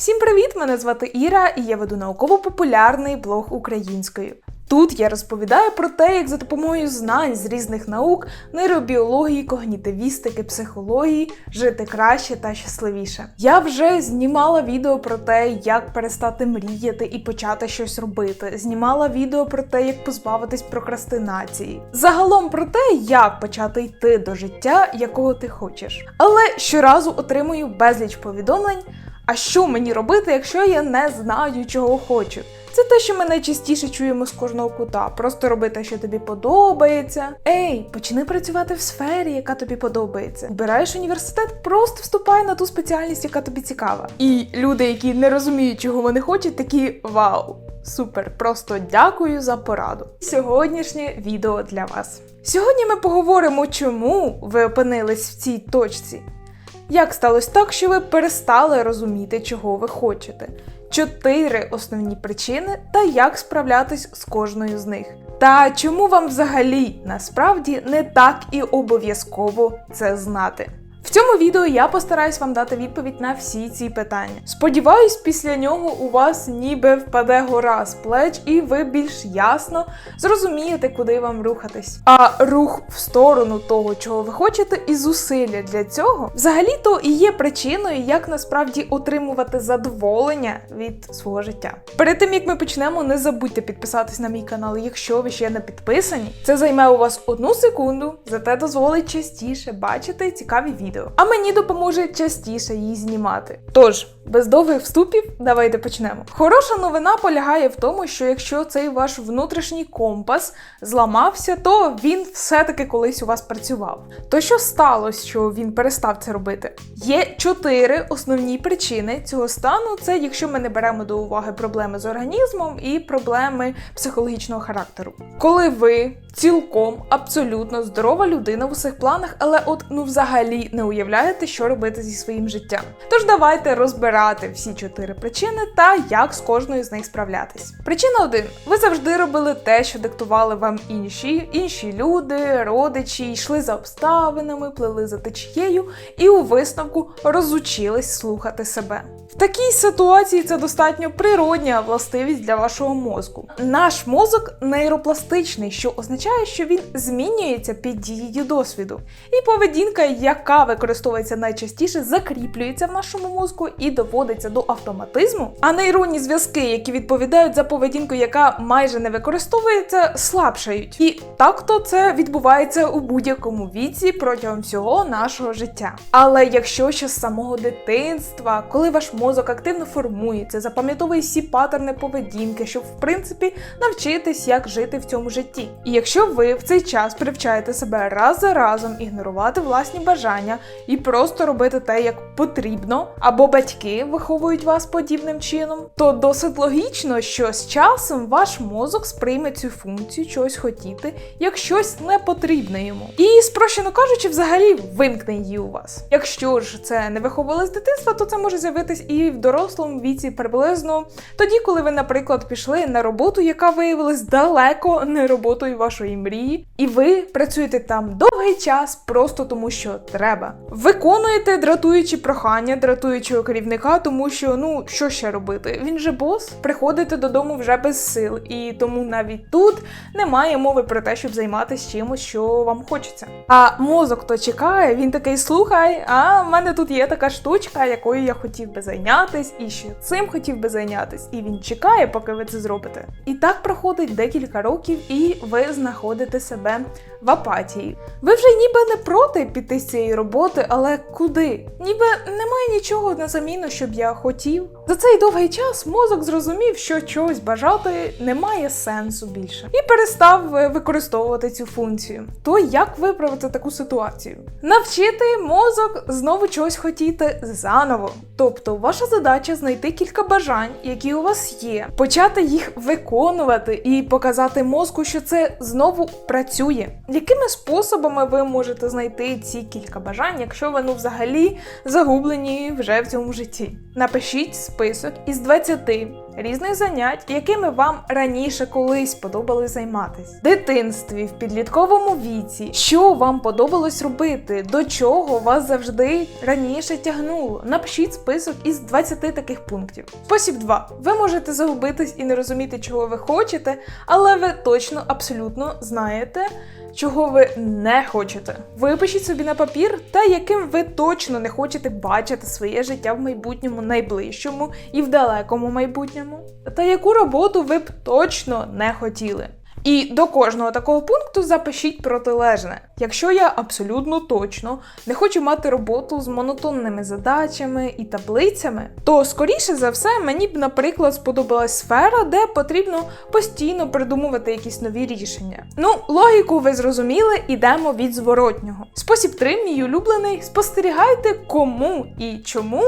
Всім привіт! Мене звати Іра, і я веду науково-популярний блог українською. Тут я розповідаю про те, як за допомогою знань з різних наук, нейробіології, когнітивістики, психології жити краще та щасливіше. Я вже знімала відео про те, як перестати мріяти і почати щось робити. Знімала відео про те, як позбавитись прокрастинації. Загалом про те, як почати йти до життя, якого ти хочеш. Але щоразу отримую безліч повідомлень. А що мені робити, якщо я не знаю, чого хочу? Це те, що ми найчастіше чуємо з кожного кута. Просто роби те, що тобі подобається. Ей, почни працювати в сфері, яка тобі подобається. Вибираєш університет, просто вступай на ту спеціальність, яка тобі цікава. І люди, які не розуміють, чого вони хочуть, такі вау. Супер, просто дякую за пораду. Сьогоднішнє відео для вас. Сьогодні ми поговоримо, чому ви опинились в цій точці. Як сталося так, що ви перестали розуміти, чого ви хочете? Чотири основні причини та як справлятись з кожною з них. Та чому вам взагалі насправді не так і обов'язково це знати? В цьому відео я постараюсь вам дати відповідь на всі ці питання. Сподіваюсь, після нього у вас ніби впаде гора з плеч, і ви більш ясно зрозумієте, куди вам рухатись. А рух в сторону того, чого ви хочете, і зусилля для цього взагалі-то і є причиною, як насправді отримувати задоволення від свого життя. Перед тим як ми почнемо, не забудьте підписатись на мій канал, якщо ви ще не підписані. Це займе у вас одну секунду, зате дозволить частіше бачити цікаві відео відео, а мені допоможе частіше її знімати. Тож, без довгих вступів, давайте почнемо. Хороша новина полягає в тому, що якщо цей ваш внутрішній компас зламався, то він все-таки колись у вас працював. То що сталося, що він перестав це робити? Є чотири основні причини цього стану: це якщо ми не беремо до уваги проблеми з організмом і проблеми психологічного характеру. Коли ви цілком абсолютно здорова людина в усіх планах, але от ну взагалі не уявляєте, що робити зі своїм життям. Tож давайте розбирати всі чотири причини та як з кожною з них справлятись. Причина один: ви завжди робили те, що диктували вам інші, інші люди, родичі, йшли за обставинами, плели за течією і у висновку розучились слухати себе. В такій ситуації це достатньо природня властивість для вашого мозку. Наш мозок нейропластичний, що означає, що він змінюється під дією досвіду. І поведінка, яка використовується найчастіше, закріплюється в нашому мозку і доводиться до автоматизму. А нейронні зв'язки, які відповідають за поведінку, яка майже не використовується, слабшають. І так-то це відбувається у будь-якому віці протягом всього нашого життя. Але якщо ще з самого дитинства, коли ваш мозок активно формується, запам'ятовує всі паттерни поведінки, щоб в принципі навчитись, як жити в цьому житті. І якщо ви в цей час привчаєте себе раз за разом ігнорувати власні бажання і просто робити те, як потрібно, або батьки виховують вас подібним чином, то досить логічно, що з часом ваш мозок сприйме цю функцію чогось хотіти як щось непотрібне йому. І спрощено кажучи, взагалі вимкне її у вас. Якщо ж це не виховували з дитинства, то це може з'явитись і в дорослому віці приблизно тоді, коли ви, наприклад, пішли на роботу, яка виявилась далеко не роботою вашої мрії, і ви працюєте там довгий час просто тому, що треба. Виконуєте дратуючі прохання, дратуючого керівника, тому що ну що ще робити? Він же бос, приходите додому вже без сил, і тому навіть тут немає мови про те, щоб займатися чимось, що вам хочеться. А мозок то чекає, він такий слухай, а в мене тут є така штучка, якою я хотів би зайнятись, і ще цим хотів би зайнятись. І він чекає, поки ви це зробите. І так проходить декілька років, і ви знаходите себе в апатії. Вже ніби не проти піти з цієї роботи, але куди? Ніби немає нічого на заміну, щоб я хотів. За цей довгий час мозок зрозумів, що чогось бажати немає сенсу більше, і перестав е, використовувати цю функцію. То як виправити таку ситуацію? Навчити мозок знову чогось хотіти заново. Тобто, ваша задача знайти кілька бажань, які у вас є, почати їх виконувати і показати мозку, що це знову працює. Якими способами ви можете знайти ці кілька бажань, якщо ви ну взагалі загублені вже в цьому житті? Напишіть список із 20 різних занять, якими вам раніше колись подобалось займатися. В дитинстві, в підлітковому віці, що вам подобалось робити, до чого вас завжди раніше тягнуло. Напишіть список із 20 таких пунктів. Спосіб 2. Ви можете загубитись і не розуміти, чого ви хочете, але ви точно абсолютно знаєте. Чого ви не хочете? Випишіть собі на папір те, яким ви точно не хочете бачити своє життя в майбутньому, найближчому і в далекому майбутньому, та яку роботу ви б точно не хотіли. І до кожного такого пункту запишіть протилежне. Якщо я абсолютно точно не хочу мати роботу з монотонними задачами і таблицями, то скоріше за все мені б, наприклад, сподобалась сфера, де потрібно постійно придумувати якісь нові рішення. Ну, логіку ви зрозуміли, ідемо від зворотнього. Спосіб 3, мій улюблений, спостерігайте, кому і чому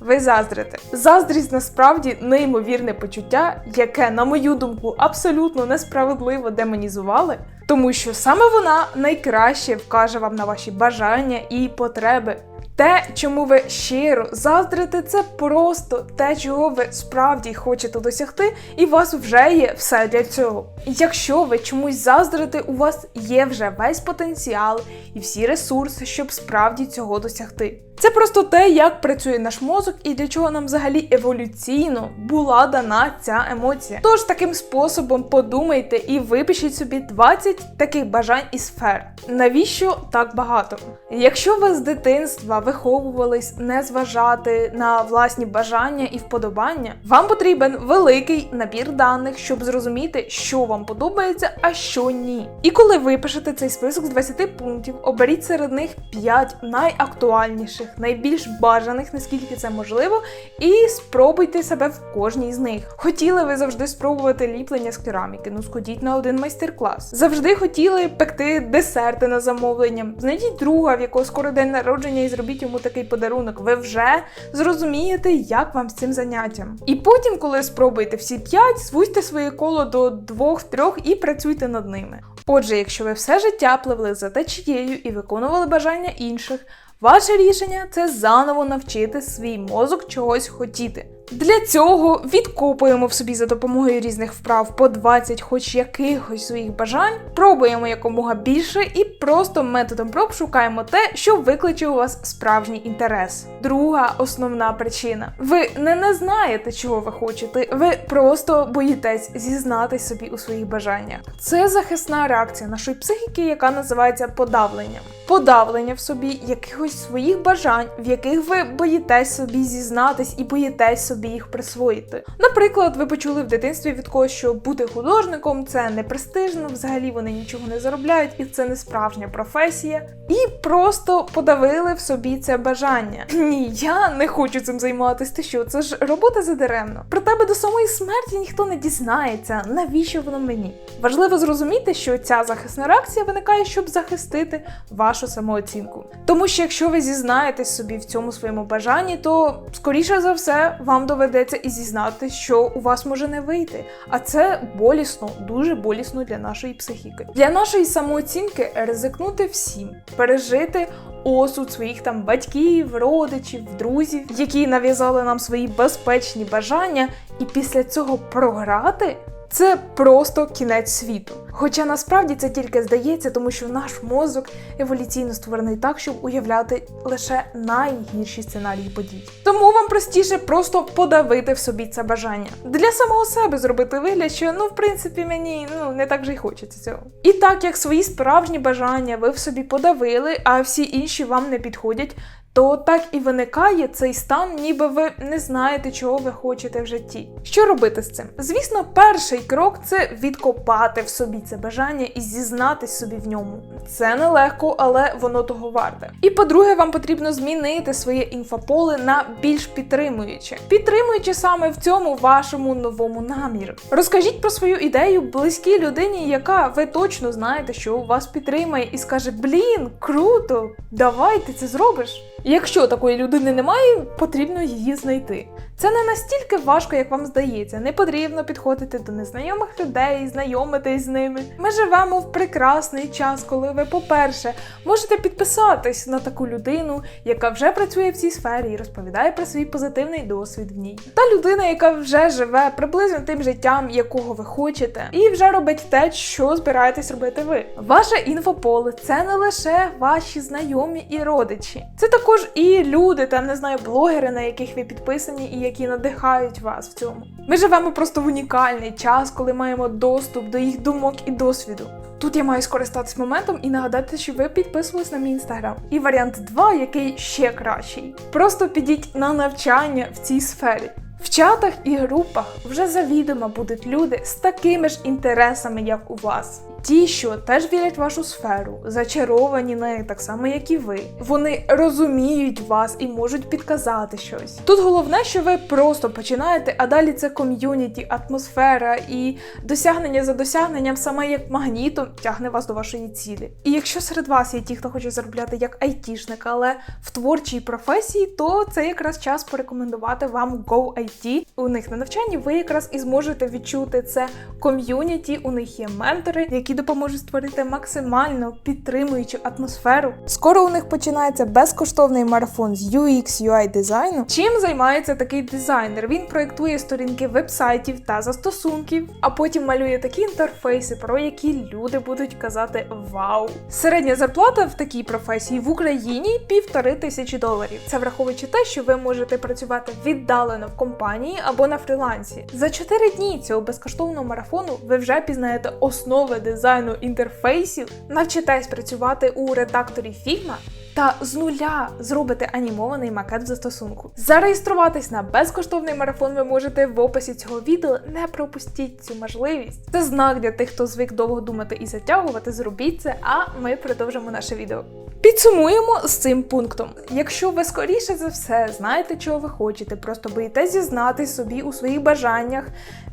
ви заздрите. Заздрість насправді неймовірне почуття, яке, на мою думку, абсолютно несправедливо демонізували, тому що саме вона найкраще вкаже вам на ваші бажання і потреби. Те, чому ви щиро заздрите, це просто те, чого ви справді хочете досягти, і у вас вже є все для цього. Якщо ви чомусь заздрите, у вас є вже весь потенціал і всі ресурси, щоб справді цього досягти. Це просто те, як працює наш мозок і для чого нам взагалі еволюційно була дана ця емоція. Тож таким способом подумайте і випишіть собі 20 таких бажань і сфер. Навіщо так багато? Якщо ви з дитинства виховувались не зважати на власні бажання і вподобання, вам потрібен великий набір даних, щоб зрозуміти, що вам подобається, а що ні. І коли ви пишете цей список з 20 пунктів, оберіть серед них 5 найактуальніших, найбільш бажаних, наскільки це можливо, і спробуйте себе в кожній з них. Хотіли ви завжди спробувати ліплення з кераміки? Ну сходіть на один майстер-клас. Завжди хотіли пекти десерти на замовлення. Знайдіть друга, в якого скоро день народження, і зробіть йому такий подарунок. Ви вже зрозумієте, як вам з цим заняттям. І потім, коли спробуєте всі п'ять, звузьте своє коло до двох-трьох і працюйте над ними. Отже, якщо ви все життя пливли за течією і виконували бажання інших, ваше рішення це заново навчити свій мозок чогось хотіти. Для цього відкопуємо в собі за допомогою різних вправ по 20 хоч якихось своїх бажань, пробуємо якомога більше і просто методом проб шукаємо те, що викличе у вас справжній інтерес. Друга основна причина: ви не, не знаєте, чого ви хочете, ви просто боїтесь зізнатись собі у своїх бажаннях. Це захисна реакція нашої психіки, яка називається подавленням. Подавлення в собі якихось своїх бажань, в яких ви боїтесь собі зізнатись і боїтесь собі їх присвоїти. Наприклад, ви почули в дитинстві від когось, що бути художником це не престижно, взагалі вони нічого не заробляють, і це не справжня професія. І просто подавили в собі це бажання. Ні, я не хочу цим займатися. Ти що? Це ж робота задаремно. Про тебе до самої смерті ніхто не дізнається. Навіщо воно мені? Важливо зрозуміти, що ця захисна реакція виникає, щоб захистити вашу самооцінку. Тому що якщо ви зізнаєтесь собі в цьому своєму бажанні, то скоріше за все вам доведеться і зізнати, що у вас може не вийти. А це болісно, дуже болісно для нашої психіки. Для нашої самооцінки ризикнути всім, пережити осуд своїх там батьків, родичів, друзів, які нав'язали нам свої безпечні бажання, і після цього програти. Це просто кінець світу. Хоча насправді це тільки здається, тому що наш мозок еволюційно створений так, щоб уявляти лише найгірші сценарії подій. Тому вам простіше просто подавити в собі це бажання. Для самого себе зробити вигляд, що ну в принципі мені ну не так же й хочеться цього. І так як свої справжні бажання ви в собі подавили, а всі інші вам не підходять. То так і виникає цей стан, ніби ви не знаєте, чого ви хочете в житті. Що робити з цим? Звісно, перший крок це відкопати в собі це бажання і зізнатись собі в ньому. Це нелегко, але воно того варте. І по-друге, вам потрібно змінити своє інфополе на більш підтримуюче, підтримуючи саме в цьому вашому новому наміру. Розкажіть про свою ідею близькій людині, яка ви точно знаєте, що вас підтримає, і скаже: Блін, круто, давай ти це зробиш. Якщо такої людини немає, потрібно її знайти. Це не настільки важко, як вам здається. Не потрібно підходити до незнайомих людей, знайомитись з ними. Ми живемо в прекрасний час, коли ви, по-перше, можете підписатись на таку людину, яка вже працює в цій сфері і розповідає про свій позитивний досвід в ній. Та людина, яка вже живе приблизно тим життям, якого ви хочете, і вже робить те, що збираєтесь робити ви. Ваше інфополе це не лише ваші знайомі і родичі, це також і люди, там не знаю, блогери, на яких ви підписані, і які надихають вас в цьому. Ми живемо просто в унікальний час, коли маємо доступ до їх думок і досвіду. Тут я маю скористатись моментом і нагадати, що ви підписувались на мій інстаграм. І варіант 2, який ще кращий. Просто підіть на навчання в цій сфері. В чатах і групах вже завідомо будуть люди з такими ж інтересами, як у вас. Ті, що теж вірять в вашу сферу, зачаровані нею так само, як і ви. Вони розуміють вас і можуть підказати щось. Тут головне, що ви просто починаєте, а далі це ком'юніті, атмосфера і досягнення за досягненням саме як магнітом тягне вас до вашої цілі. І якщо серед вас є ті, хто хоче заробляти як айтішник, але в творчій професії, то це якраз час порекомендувати вам Go IT. У них на навчанні ви якраз і зможете відчути це ком'юніті. У них є ментори, які допоможуть створити максимально підтримуючу атмосферу. Скоро у них починається безкоштовний марафон з UX UI дизайну. Чим займається такий дизайнер? Він проєктує сторінки вебсайтів та застосунків, а потім малює такі інтерфейси, про які люди будуть казати Вау! Середня зарплата в такій професії в Україні півтори тисячі доларів. Це враховуючи те, що ви можете працювати віддалено в компанії або на фрілансі. За 4 дні цього безкоштовного марафону ви вже пізнаєте основи дизайну інтерфейсів, навчитесь працювати у редакторі Figma та з нуля зробите анімований макет в застосунку. Зареєструватись на безкоштовний марафон ви можете в описі цього відео. Не пропустіть цю можливість. Це знак для тих, хто звик довго думати і затягувати. Зробіть це, а ми продовжимо наше відео. Підсумуємо з цим пунктом. Якщо ви скоріше за все знаєте, чого ви хочете, просто боїтесь зізнатись собі у своїх бажаннях,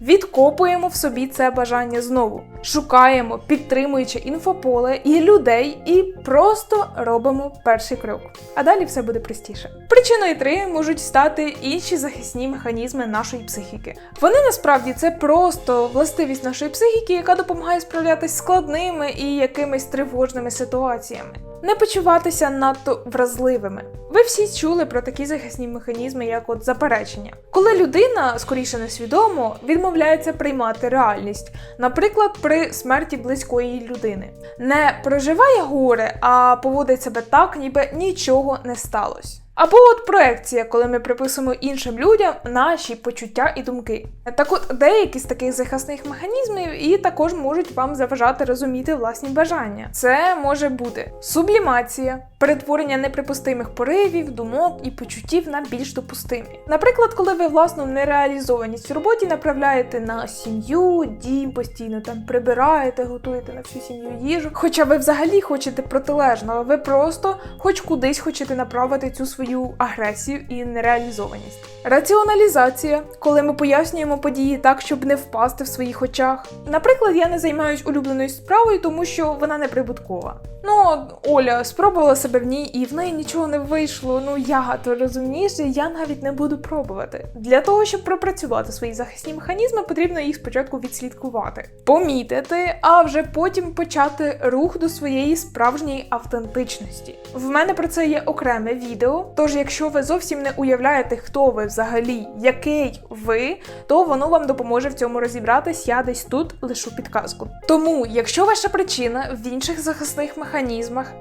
відкопуємо в собі це бажання знову, шукаємо підтримуючи інфополе і людей, і просто робимо перший крок. А далі все буде простіше. Причиною три можуть стати інші захисні механізми нашої психіки. Вони насправді це просто властивість нашої психіки, яка допомагає справлятися складними і якимись тривожними ситуаціями. Не почуватися надто вразливими. Ви всі чули про такі захисні механізми, як от заперечення. Коли людина, скоріше несвідомо, відмовляється приймати реальність, наприклад, при смерті близької людини, не проживає горе, а поводить себе так, ніби нічого не сталося. Або от проекція, коли ми приписуємо іншим людям наші почуття і думки. Так от деякі з таких захисних механізмів і також можуть вам заважати розуміти власні бажання. Це може бути сублімація, перетворення неприпустимих поривів, думок і почуттів на більш допустимі. Наприклад, коли ви власну нереалізованість в роботі направляєте на сім'ю, дім постійно там прибираєте, готуєте на всю сім'ю їжу. Хоча ви взагалі хочете протилежного, ви просто хоч кудись хочете направити цю свою агресію і нереалізованість. Раціоналізація, коли ми пояснюємо події так, щоб не впасти в своїх очах. Наприклад, я не займаюсь улюбленою справою, тому що вона не прибуткова. Ну, Оля спробувала себе в ній, і в неї нічого не вийшло. Ну я то розумієш, я навіть не буду пробувати. Для того, щоб пропрацювати свої захисні механізми, потрібно їх спочатку відслідкувати, помітити, а вже потім почати рух до своєї справжньої автентичності. В мене про це є окреме відео. Тож, якщо ви зовсім не уявляєте, хто ви взагалі, який ви, то воно вам допоможе в цьому розібратись. Я десь тут лишу підказку. Тому, якщо ваша причина в інших захисних механізмах,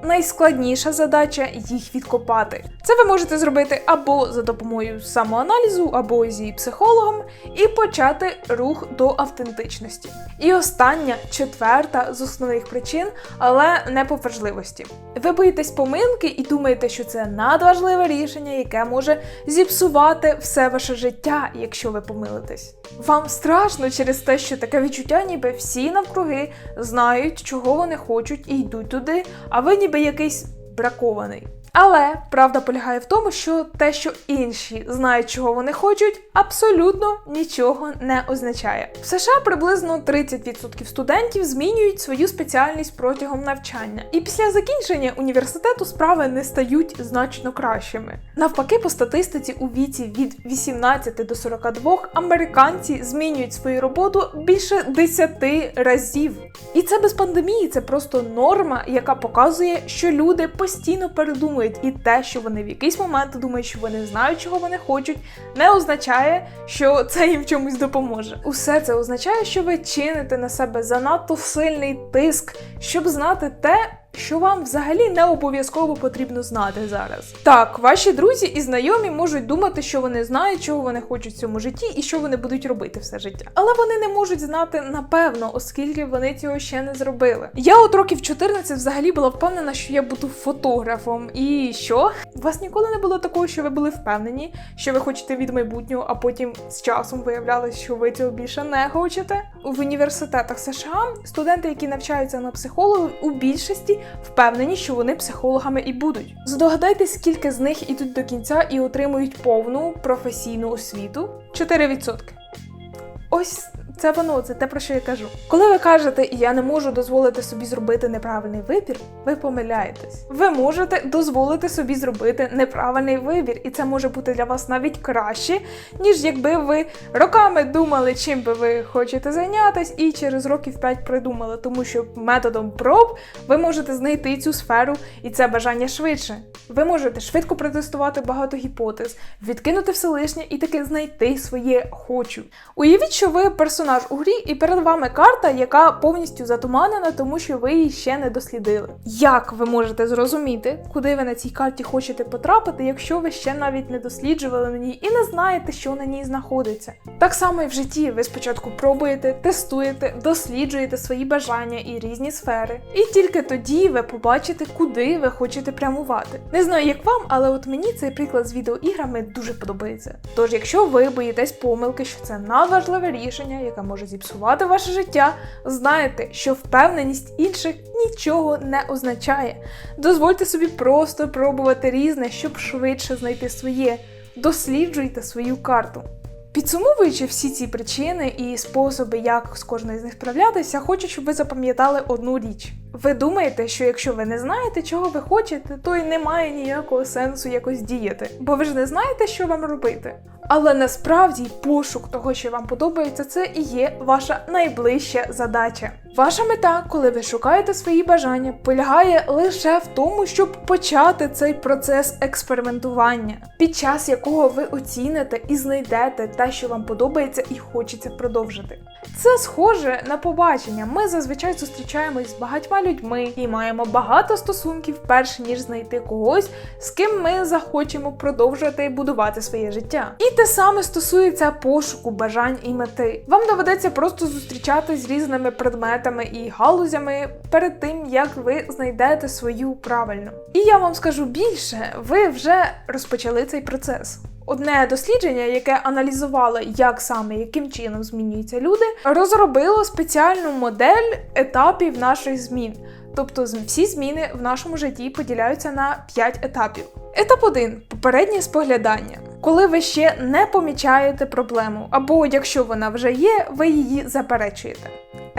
найскладніша задача їх відкопати. Це ви можете зробити або за допомогою самоаналізу, або зі психологом, і почати рух до автентичності. І остання, четверта з основних причин, але не по важливості. Ви боїтесь помилки і думаєте, що це надважливе рішення, яке може зіпсувати все ваше життя, якщо ви помилитесь. Вам страшно через те, що таке відчуття, ніби всі навкруги знають, чого вони хочуть і йдуть туди, а ви ніби якийсь бракований. Але правда полягає в тому, що те, що інші знають, чого вони хочуть, абсолютно нічого не означає. В США приблизно 30% студентів змінюють свою спеціальність протягом навчання, і після закінчення університету справи не стають значно кращими. Навпаки, по статистиці у віці від 18 до 42 американці змінюють свою роботу більше 10 разів. І це без пандемії, це просто норма, яка показує, що люди постійно передумують, і те, що вони в якийсь момент думають, що вони знають, чого вони хочуть, не означає, що це їм чомусь допоможе. Усе це означає, що ви чините на себе занадто сильний тиск, щоб знати те. Що вам взагалі не обов'язково потрібно знати зараз. Так, ваші друзі і знайомі можуть думати, що вони знають, чого вони хочуть в цьому житті і що вони будуть робити все життя. Але вони не можуть знати напевно, оскільки вони цього ще не зробили. Я от років 14 взагалі була впевнена, що я буду фотографом. І що? У вас ніколи не було такого, що ви були впевнені, що ви хочете від майбутнього, а потім з часом виявлялось, що ви цього більше не хочете. В університетах США студенти, які навчаються на психолога, у більшості впевнені, що вони психологами і будуть. Здогадайтесь, скільки з них ідуть до кінця і отримують повну професійну освіту? 4%. Ось це воно, це те, про що я кажу. Коли ви кажете, я не можу дозволити собі зробити неправильний вибір, ви помиляєтесь. Ви можете дозволити собі зробити неправильний вибір, і це може бути для вас навіть краще, ніж якби ви роками думали, чим би ви хочете зайнятися, і через років 5 придумали, тому що методом проб ви можете знайти цю сферу і це бажання швидше. Ви можете швидко протестувати багато гіпотез, відкинути все лишнє і таки знайти своє хочу. Уявіть, що ви персонаж у грі, і перед вами карта, яка повністю затуманена, тому що ви її ще не дослідили. Як ви можете зрозуміти, куди ви на цій карті хочете потрапити, якщо ви ще навіть не досліджували на ній і не знаєте, що на ній знаходиться? Так само і в житті ви спочатку пробуєте, тестуєте, досліджуєте свої бажання і різні сфери. І тільки тоді ви побачите, куди ви хочете прямувати. Не знаю, як вам, але от мені цей приклад з відеоіграми дуже подобається. Тож, якщо ви боїтесь помилки, що це надважливе рішення, яке може зіпсувати ваше життя, знайте, що впевненість інших нічого не означає. Дозвольте собі просто пробувати різне, щоб швидше знайти своє. Досліджуйте свою карту. Підсумовуючи всі ці причини і способи, як з кожною з них справлятися, хочу, щоб ви запам'ятали одну річ. Ви думаєте, що якщо ви не знаєте, чого ви хочете, то й немає ніякого сенсу якось діяти, бо ви ж не знаєте, що вам робити. Але насправді пошук того, що вам подобається, це і є ваша найближча задача. Ваша мета, коли ви шукаєте свої бажання, полягає лише в тому, щоб почати цей процес експериментування, під час якого ви оціните і знайдете те, що вам подобається, і хочеться продовжити. Це схоже на побачення. Ми зазвичай зустрічаємось з багатьма людьми і маємо багато стосунків, перш ніж знайти когось, з ким ми захочемо продовжувати будувати своє життя. І те саме стосується пошуку бажань і мети. Вам доведеться просто зустрічатись з різними предметами і галузями перед тим, як ви знайдете свою правильну. І я вам скажу більше, ви вже розпочали цей процес. Одне дослідження, яке аналізувало, як саме яким чином змінюються люди, розробило спеціальну модель етапів наших змін. Тобто всі зміни в нашому житті поділяються на 5 етапів. Етап 1 попереднє споглядання. Коли ви ще не помічаєте проблему, або якщо вона вже є, ви її заперечуєте.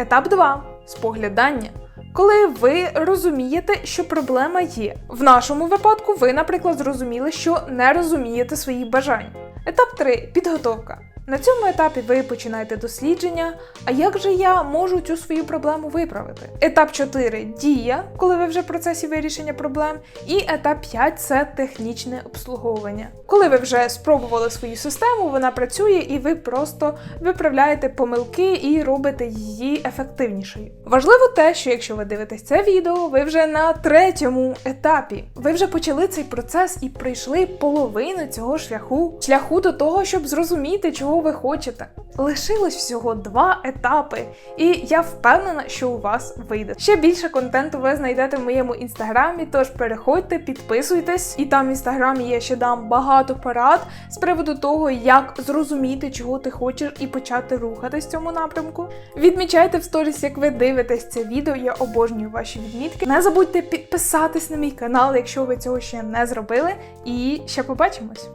Етап 2 споглядання. Коли ви розумієте, що проблема є. В нашому випадку ви, наприклад, зрозуміли, що не розумієте своїх бажань. Етап 3 підготовка. На цьому етапі ви починаєте дослідження. А як же я можу цю свою проблему виправити? Етап 4 дія, коли ви вже в процесі вирішення проблем. І етап 5 це технічне обслуговування. Коли ви вже спробували свою систему, вона працює і ви просто виправляєте помилки і робите її ефективнішою. Важливо те, що якщо ви дивитесь це відео, ви вже на третьому етапі. Ви вже почали цей процес і пройшли половину цього шляху, шляху до того, щоб зрозуміти, ви хочете. Лишилось всього два етапи, і я впевнена, що у вас вийде. Ще більше контенту ви знайдете в моєму інстаграмі, тож переходьте, підписуйтесь. І там в інстаграмі я ще дам багато порад з приводу того, як зрозуміти, чого ти хочеш, і почати рухатись в цьому напрямку. Відмічайте в сторіс, як ви дивитесь це відео. Я обожнюю ваші відмітки. Не забудьте підписатись на мій канал, якщо ви цього ще не зробили. І ще побачимось!